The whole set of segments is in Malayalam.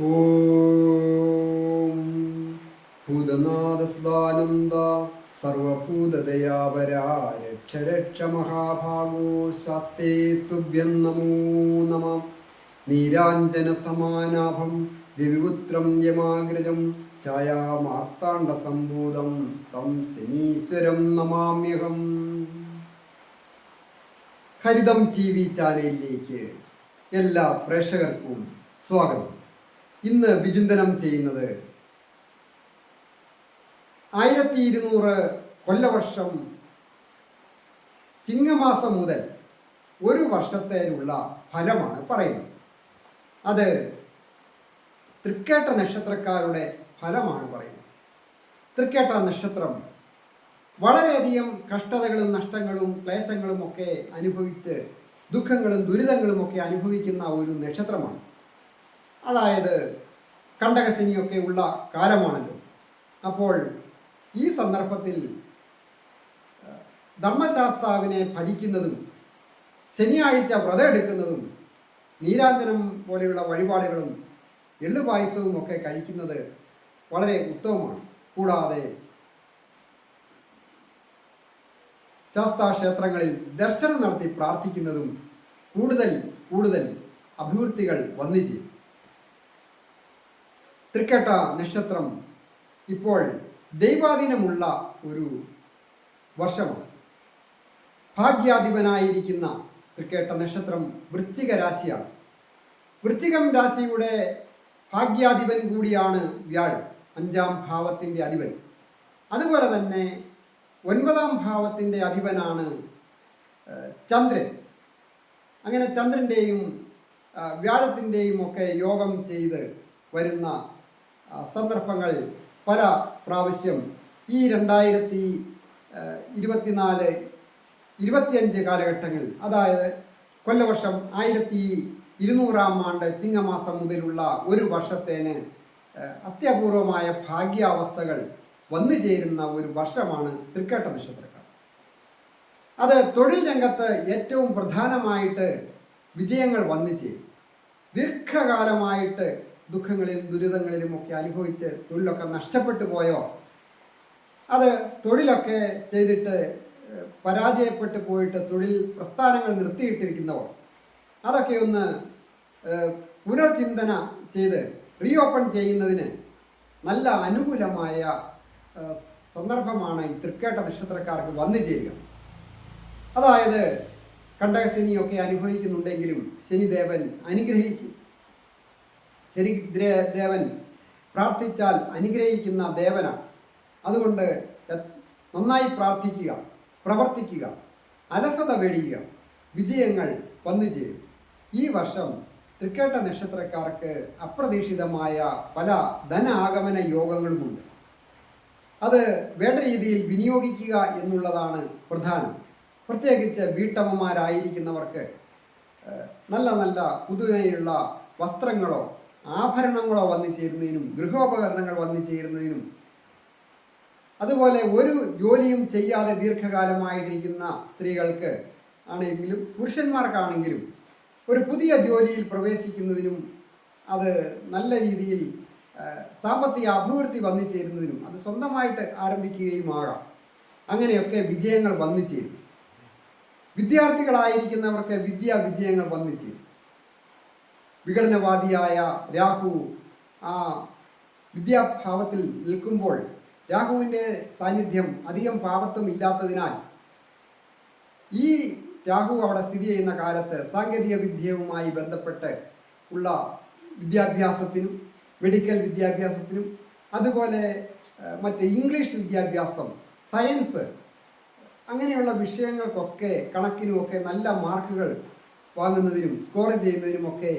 ഓം. ഭൂതനാഥസദാനന്ദ സർവഭൂതദയാവരാ രക്ഷ രക്ഷ മഹാഭാഗോ ശാസ്തേ സ്തുഭ്യം നമോ നമ. നീരാഞ്ജനസമാനാഭം രവിപുത്രം യമാഗ്രജം ഛായാമാർത്താണ്ഡസംഭൂതം തം ശനീശ്വരം നമാമ്യഹം. ഹരിതം ടി വി ചാനലിലേക്ക് എല്ലാ പ്രേക്ഷകർക്കും സ്വാഗതം. ഇന്ന് വിചിന്തനം ചെയ്യുന്നത്. ആയിരത്തി ഇരുന്നൂറ് കൊല്ലവർഷം ചിങ്ങമാസം മുതൽ ഒരു വർഷത്തേനുള്ള ഫലമാണ് പറയുന്നത്. അത് തൃക്കേട്ട നക്ഷത്രക്കാരുടെ ഫലമാണ് പറയുന്നത്. തൃക്കേട്ട നക്ഷത്രം വളരെയധികം കഷ്ടതകളും നഷ്ടങ്ങളും ക്ലേശങ്ങളും ഒക്കെ അനുഭവിച്ച് ദുഃഖങ്ങളും ദുരിതങ്ങളും ഒക്കെ അനുഭവിക്കുന്ന ഒരു നക്ഷത്രമാണ്. അതായത് കണ്ടകസിനിയൊക്കെ ഉള്ള കാലമാണല്ലോ. അപ്പോൾ ഈ സന്ദർഭത്തിൽ ധർമ്മശാസ്താവിനെ ഭജിക്കുന്നതും ശനിയാഴ്ച വ്രതം എടുക്കുന്നതും നീരാന്തരം പോലെയുള്ള വഴിപാടുകളും എള്ളുപായസവും ഒക്കെ കഴിക്കുന്നത് വളരെ ഉത്തമമാണ്. കൂടാതെ ശാസ്താക്ഷേത്രങ്ങളിൽ ദർശനം നടത്തി പ്രാർത്ഥിക്കുന്നതും കൂടുതൽ കൂടുതൽ അഭിവൃദ്ധികൾ വന്നു ചെയ്യും തൃക്കേട്ട നക്ഷത്രം ഇപ്പോൾ ദൈവാധീനമുള്ള ഒരു വർഷമാണ്. ഭാഗ്യാധിപനായിരിക്കുന്ന തൃക്കേട്ട നക്ഷത്രം വൃശ്ചിക രാശിയാണ്. വൃശ്ചികം രാശിയുടെ ഭാഗ്യാധിപൻ കൂടിയാണ് വ്യാഴം അഞ്ചാം ഭാവത്തിന്റെ അധിപൻ. അതുപോലെ തന്നെ ഒൻപതാം ഭാവത്തിന്റെ അധിപനാണ് ചന്ദ്രൻ. അങ്ങനെ ചന്ദ്രന്റെയും വ്യാഴത്തിന്റെയും ഒക്കെ യോഗം ചെയ്ത് വരുന്ന സന്ദർഭങ്ങൾ പല പ്രാവശ്യം ഈ രണ്ടായിരത്തി ഇരുപത്തിനാല് ഇരുപത്തിയഞ്ച് കാലഘട്ടങ്ങളിൽ അതായത് കൊല്ലവർഷം ആയിരത്തി ഇരുന്നൂറാം ആണ്ട് ചിങ്ങമാസം മുതലുള്ള ഒരു വർഷത്തേന് അത്യപൂർവമായ ഭാഗ്യാവസ്ഥകൾ വന്നു ചേരുന്ന ഒരു വർഷമാണ് തൃക്കേട്ട നക്ഷത്രക്കാർ. അത് തൊഴിൽ രംഗത്ത് ഏറ്റവും പ്രധാനമായിട്ട് വിജയങ്ങൾ വന്നു ചേരും. ദീർഘകാലമായിട്ട് ദുഃഖങ്ങളിലും ദുരിതങ്ങളിലും ഒക്കെ അനുഭവിച്ച് തൊഴിലൊക്കെ നഷ്ടപ്പെട്ടു പോയോ? അത് തൊഴിലൊക്കെ ചെയ്തിട്ട് പരാജയപ്പെട്ടു പോയിട്ട് തൊഴിൽ പ്രസ്ഥാനങ്ങൾ നിർത്തിയിട്ടിരിക്കുന്നവർ അതൊക്കെ ഒന്ന് പുനർചിന്തന ചെയ്ത് റീഓപ്പൺ ചെയ്യുന്നതിന് നല്ല അനുകൂലമായ സന്ദർഭമാണ് ഈ തൃക്കേട്ട നക്ഷത്രക്കാർക്ക് വന്നു ചേരുക. അതായത് കണ്ടകശനിയൊക്കെ അനുഭവിക്കുന്നുണ്ടെങ്കിലും ശനിദേവൻ അനുഗ്രഹിക്കും. ശനി ദ്രേ- ദേവൻ പ്രാർത്ഥിച്ചാൽ അനുഗ്രഹിക്കുന്ന ദേവനാണ്. അതുകൊണ്ട് നന്നായി പ്രാർത്ഥിക്കുക പ്രവർത്തിക്കുക അലസത വെടിയുക വിജയങ്ങൾ വന്നു ചേരും. ഈ വർഷം തൃക്കേട്ട നക്ഷത്രക്കാർക്ക് അപ്രതീക്ഷിതമായ പല ധന ആഗമന യോഗങ്ങളുമുണ്ട്. അത് വേണ്ട രീതിയിൽ വിനിയോഗിക്കുക എന്നുള്ളതാണ് പ്രധാനം. പ്രത്യേകിച്ച് വീട്ടമ്മമാരായിരിക്കുന്നവർക്ക് നല്ല നല്ല പുതുമയുള്ള വസ്ത്രങ്ങളോ ആഭരണങ്ങളോ വന്നു ചേരുന്നതിനും ഗൃഹോപകരണങ്ങൾ വന്നു ചേരുന്നതിനും. അതുപോലെ ഒരു ജോലിയും ചെയ്യാതെ ദീർഘകാലമായിട്ടിരിക്കുന്ന സ്ത്രീകൾക്ക് ആണെങ്കിലും പുരുഷന്മാർക്കാണെങ്കിലും ഒരു പുതിയ ജോലിയിൽ പ്രവേശിക്കുന്നതിനും അത് നല്ല രീതിയിൽ സാമ്പത്തിക അഭിവൃദ്ധി വന്നു ചേരുന്നതിനും അത് സ്വന്തമായിട്ട് ആരംഭിക്കുകയും ആകാം. അങ്ങനെയൊക്കെ വിജയങ്ങൾ വന്നു ചേരും. വിദ്യാർത്ഥികളായിരിക്കുന്നവർക്ക് വിദ്യാ വിജയങ്ങൾ വന്നു ചേരും. വിഘടനവാദിയായ രാഹു ആ വിദ്യാഭാവത്തിൽ നിൽക്കുമ്പോൾ രാഹുവിന്റെ സാന്നിധ്യം അധികം പാപത്വം ഇല്ലാത്തതിനാൽ ഈ രാഹു അവിടെ സ്ഥിതി ചെയ്യുന്ന കാലത്ത് സാങ്കേതിക വിദ്യയുമായി ബന്ധപ്പെട്ട് ഉള്ള വിദ്യാഭ്യാസത്തിനും മെഡിക്കൽ വിദ്യാഭ്യാസത്തിനും അതുപോലെ മറ്റ് ഇംഗ്ലീഷ് വിദ്യാഭ്യാസം സയൻസ് അങ്ങനെയുള്ള വിഷയങ്ങൾക്കൊക്കെ കണക്കിനുമൊക്കെ നല്ല മാർക്കുകൾ വാങ്ങുന്നതിനും സ്കോർ ചെയ്യുന്നതിനുമൊക്കെ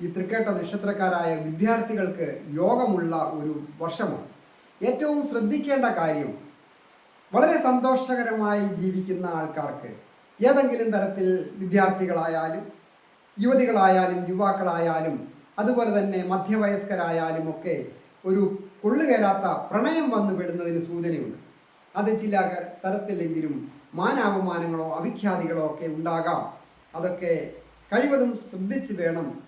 ഈ തൃക്കേട്ട നക്ഷത്രക്കാരായ വിദ്യാർത്ഥികൾക്ക് യോഗമുള്ള ഒരു വർഷമാണ്. ഏറ്റവും ശ്രദ്ധിക്കേണ്ട കാര്യം വളരെ സന്തോഷകരമായി ജീവിക്കുന്ന ആൾക്കാർക്ക് ഏതെങ്കിലും തരത്തിൽ വിദ്യാർത്ഥികളായാലും യുവതികളായാലും യുവാക്കളായാലും അതുപോലെ തന്നെ മധ്യവയസ്കരായാലും ഒക്കെ ഒരു കൊള്ളുകയറാത്ത പ്രണയം വന്നു വിടുന്നതിന് സൂചനയുണ്ട്. അത് ചില തരത്തിലെങ്കിലും മാനാപമാനങ്ങളോ അവിഖ്യാതികളോ ഒക്കെ ഉണ്ടാകാം. അതൊക്കെ കഴിവതും ശ്രദ്ധിച്ച് വേണം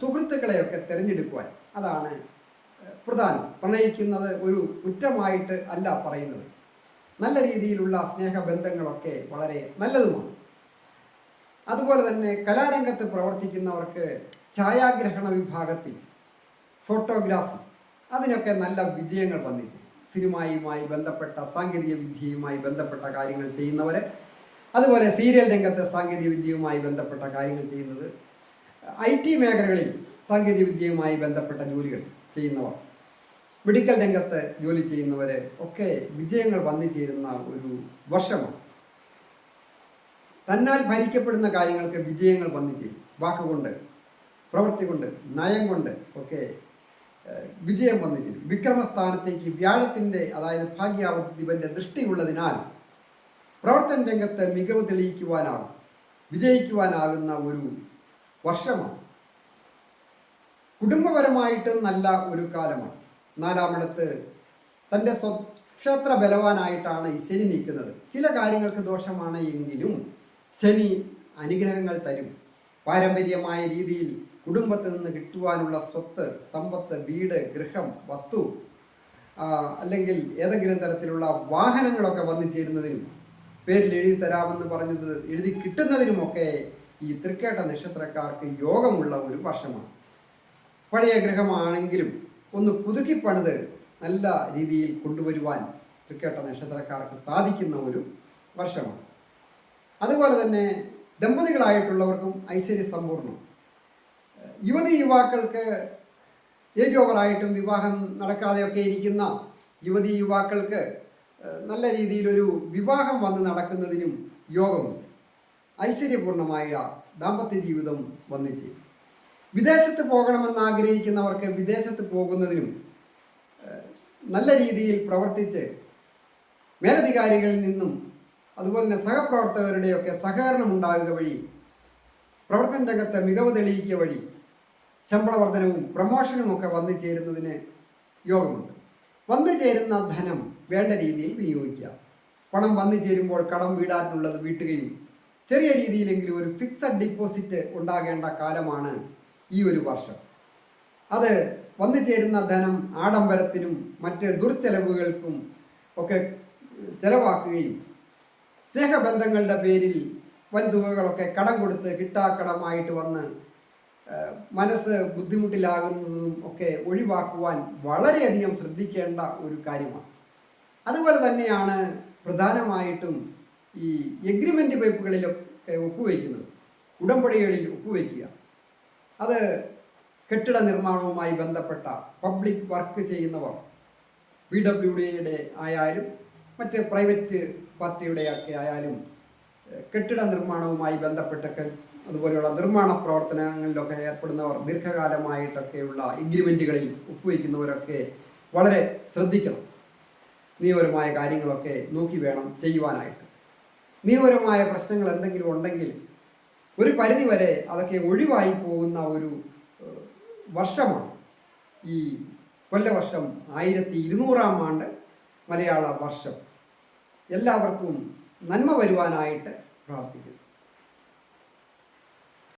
സുഹൃത്തുക്കളെയൊക്കെ തിരഞ്ഞെടുക്കുവാൻ അതാണ് പ്രധാനം. പ്രണയിക്കുന്നത് ഒരു കുറ്റമായിട്ട് അല്ല പറയുന്നത്. നല്ല രീതിയിലുള്ള സ്നേഹബന്ധങ്ങളൊക്കെ വളരെ നല്ലതുമാണ്. അതുപോലെ തന്നെ കലാരംഗത്ത് പ്രവർത്തിക്കുന്നവർക്ക് ഛായാഗ്രഹണ വിഭാഗത്തിൽ ഫോട്ടോഗ്രാഫി അതിനൊക്കെ നല്ല വിജയങ്ങൾ വന്നിട്ടുണ്ട്. സിനിമയുമായി ബന്ധപ്പെട്ട സാങ്കേതിക വിദ്യയുമായി ബന്ധപ്പെട്ട കാര്യങ്ങൾ ചെയ്യുന്നവർ അതുപോലെ സീരിയൽ രംഗത്തെ സാങ്കേതിക വിദ്യയുമായി ബന്ധപ്പെട്ട കാര്യങ്ങൾ ചെയ്യുന്നത് ഐ ടി മേഖലകളിൽ സാങ്കേതിക വിദ്യയുമായി ബന്ധപ്പെട്ട ജോലികൾ ചെയ്യുന്നവർ മെഡിക്കൽ രംഗത്ത് ജോലി ചെയ്യുന്നവർ ഒക്കെ വിജയങ്ങൾ വന്നു ചേരുന്ന ഒരു വർഷമാണ്. തന്നാൽ ഭരിക്കപ്പെടുന്ന കാര്യങ്ങൾക്ക് വിജയങ്ങൾ വന്നു ചേരും. വാക്കുകൊണ്ട് പ്രവൃത്തി കൊണ്ട് നയം കൊണ്ട് ഒക്കെ വിജയം വന്നു ചേരും. വിക്രമസ്ഥാനത്തേക്ക് വ്യാഴത്തിന്റെ അതായത് ഭാഗ്യാവധിപന്റെ ദൃഷ്ടിയുള്ളതിനാൽ പ്രവർത്തന രംഗത്ത് മികവ് തെളിയിക്കുവാനാകും വിജയിക്കുവാനാകുന്ന ഒരു വർഷമാണ്. കുടുംബപരമായിട്ട് നല്ല ഒരു കാലമാണ്. നാലാമിടത്ത് തന്റെ സ്വക്ഷേത്ര ബലവാനായിട്ടാണ് ഈ ശനി നിൽക്കുന്നത്. ചില കാര്യങ്ങൾക്ക് ദോഷമാണ് എങ്കിലും ശനി അനുഗ്രഹങ്ങൾ തരും. പാരമ്പര്യമായ രീതിയിൽ കുടുംബത്തിൽ നിന്ന് കിട്ടുവാനുള്ള സ്വത്ത് സമ്പത്ത് വീട് ഗൃഹം വസ്തു അല്ലെങ്കിൽ ഏതെങ്കിലും തരത്തിലുള്ള വാഹനങ്ങളൊക്കെ വന്നു ചേരുന്നതിനും പേരിൽ എഴുതി തരാമെന്ന് പറഞ്ഞത് എഴുതി കിട്ടുന്നതിനുമൊക്കെ ഈ തൃക്കേട്ട നക്ഷത്രക്കാർക്ക് യോഗമുള്ള ഒരു വർഷമാണ്. പഴയ ഗ്രഹമാണെങ്കിലും ഒന്ന് പുതുക്കി പണിത് നല്ല രീതിയിൽ കൊണ്ടുവരുവാൻ തൃക്കേട്ട നക്ഷത്രക്കാർക്ക് സാധിക്കുന്ന ഒരു വർഷമാണ്. അതുപോലെ തന്നെ ദമ്പതികളായിട്ടുള്ളവർക്കും ഐശ്വര്യ സമ്പൂർണം. യുവതി യുവാക്കൾക്ക് ഏജ് ഓവറായിട്ടും വിവാഹം നടക്കാതെയൊക്കെ ഇരിക്കുന്ന യുവതി യുവാക്കൾക്ക് നല്ല രീതിയിലൊരു വിവാഹം വന്ന് നടക്കുന്നതിനും യോഗമുണ്ട്. ഐശ്വര്യപൂർണമായ ദാമ്പത്യ ജീവിതം വന്നു ചെയ്യും. വിദേശത്ത് പോകണമെന്ന് ആഗ്രഹിക്കുന്നവർക്ക് വിദേശത്ത് പോകുന്നതിനും നല്ല രീതിയിൽ പ്രവർത്തിച്ച് മേലധികാരികളിൽ നിന്നും അതുപോലെ തന്നെ സഹപ്രവർത്തകരുടെയൊക്കെ സഹകരണം ഉണ്ടാകുക വഴി പ്രവർത്തന രംഗത്തെ മികവ് തെളിയിക്കുക വഴി ശമ്പള വർധനവും പ്രമോഷനും ഒക്കെ വന്നു ചേരുന്നതിന് യോഗമുണ്ട്. വന്നു ചേരുന്ന ധനം വേണ്ട രീതിയിൽ വിനിയോഗിക്കുക. പണം വന്നു ചേരുമ്പോൾ കടം വീടാനുള്ളത് വീട്ടുകയും ചെറിയ രീതിയിലെങ്കിലും ഒരു ഫിക്സഡ് ഡിപ്പോസിറ്റ് ഉണ്ടാകേണ്ട കാലമാണ് ഈ ഒരു വർഷം. അത് വന്നു ചേരുന്ന ധനം ആഡംബരത്തിനും മറ്റ് ദുർച്ചെലവുകൾക്കും ഒക്കെ ചെലവാക്കുകയും സ്നേഹബന്ധങ്ങളുടെ പേരിൽ വൻതുകകളൊക്കെ കടം കൊടുത്ത് കിട്ടാക്കടമായിട്ട് വന്ന് മനസ്സ് ബുദ്ധിമുട്ടിലാകുന്നതും ഒക്കെ ഒഴിവാക്കുവാൻ വളരെയധികം ശ്രദ്ധിക്കേണ്ട ഒരു കാര്യമാണ്. അതുപോലെ തന്നെയാണ് പ്രധാനമായിട്ടും ഈ എഗ്രിമെന്റ് പൈപ്പുകളിലൊക്കെ ഒപ്പുവയ്ക്കുന്നത് ഉടമ്പടികളിൽ ഒപ്പുവയ്ക്കുക അത് കെട്ടിട നിർമ്മാണവുമായി ബന്ധപ്പെട്ട പബ്ലിക് വർക്ക് ചെയ്യുന്നവർ പി ഡബ്ല്യു ഡിയുടെ ആയാലും മറ്റ് പ്രൈവറ്റ് പാർട്ടിയുടെ ഒക്കെ ആയാലും കെട്ടിട നിർമ്മാണവുമായി ബന്ധപ്പെട്ടൊക്കെ അതുപോലെയുള്ള നിർമ്മാണ പ്രവർത്തനങ്ങളിലൊക്കെ ഏർപ്പെടുന്നവർ ദീർഘകാലമായിട്ടൊക്കെയുള്ള എഗ്രിമെന്റുകളിൽ ഒപ്പുവയ്ക്കുന്നവരൊക്കെ വളരെ ശ്രദ്ധിക്കണം. നിയമപരമായ കാര്യങ്ങളൊക്കെ നോക്കി വേണം ചെയ്യുവാനായിട്ട്. നിയമപരമായ പ്രശ്നങ്ങൾ എന്തെങ്കിലും ഉണ്ടെങ്കിൽ ഒരു പരിധി വരെ അതൊക്കെ ഒഴിവായി പോകുന്ന ഒരു വർഷമാണ്. ഈ കൊല്ലവർഷം ആയിരത്തി ഇരുന്നൂറാം ആണ്ട് മലയാള വർഷം. എല്ലാവർക്കും നന്മ വരുവാനായിട്ട് പ്രാർത്ഥിക്കുന്നു.